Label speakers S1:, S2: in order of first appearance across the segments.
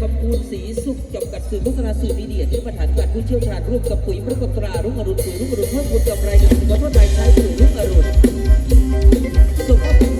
S1: ขอบคุณสีสุขจบกัดสื่อพัฒนาสื่อมีเดียที่ประธานกัดผู้เชี่ยวชาญร่วมกับปุ๋ยพระกตรารุ่งอรุณสู่รุ่งอรุณเพื่อคุณกับรายงานวัฒนธรรมไทยสู่รุ่งอรุณ
S2: ส่งข้อ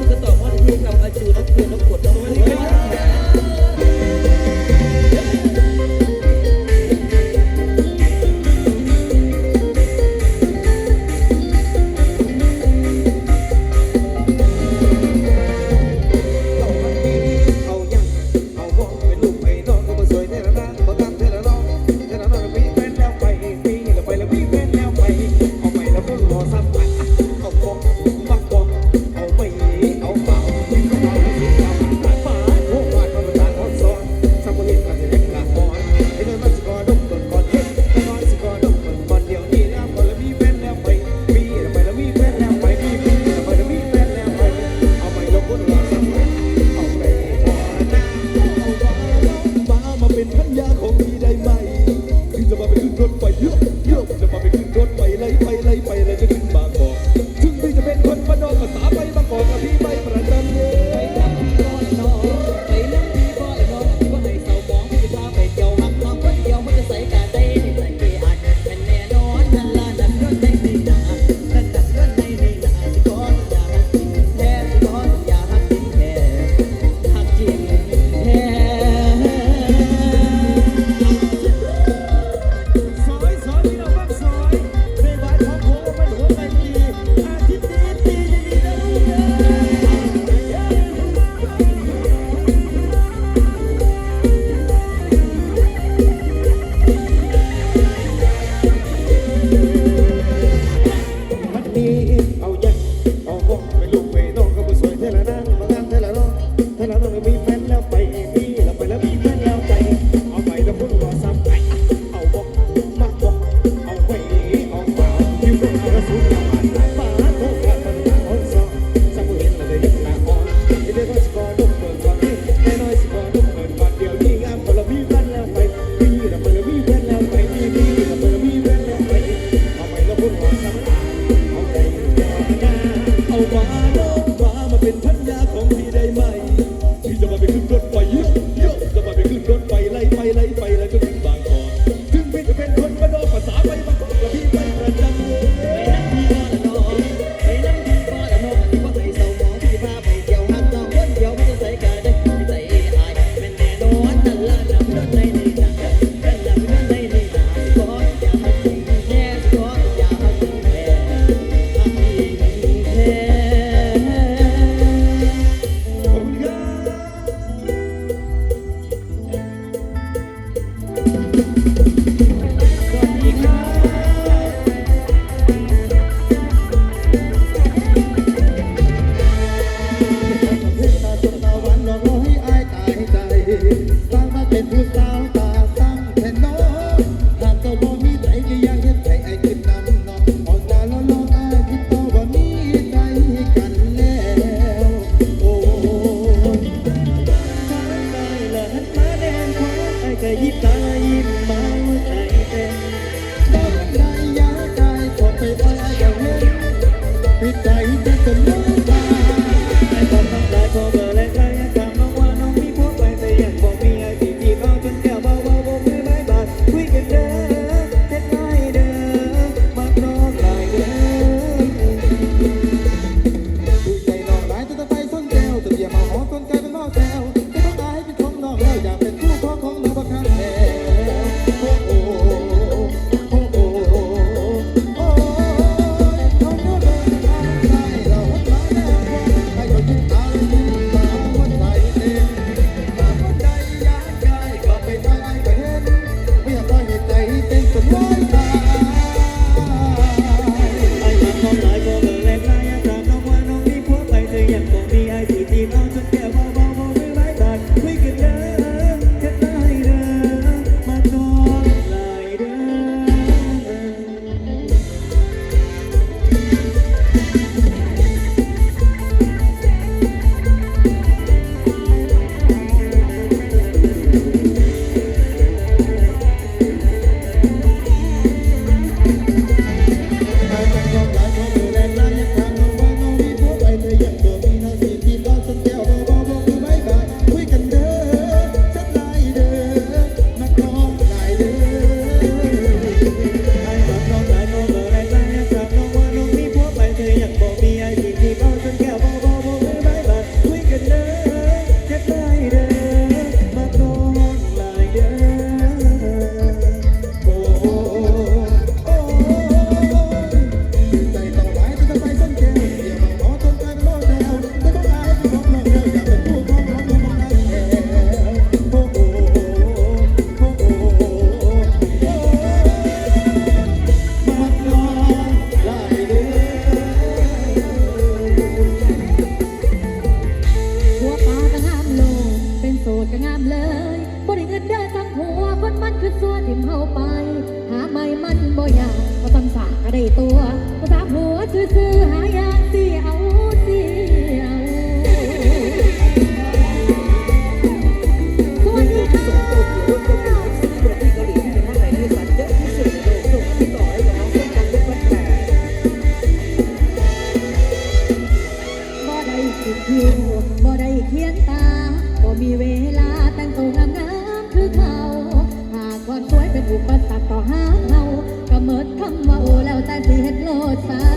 S2: negócio é corre. คือซัวทิมเฮาไป หาไม่มันบ่อยากก็ตั้งสากก็ได้ตัวก็ตามหัวซื่อๆหายากสิเอา เมิดคำว่าโอแล้ว
S3: แต่สิเฮ็ดโลดซา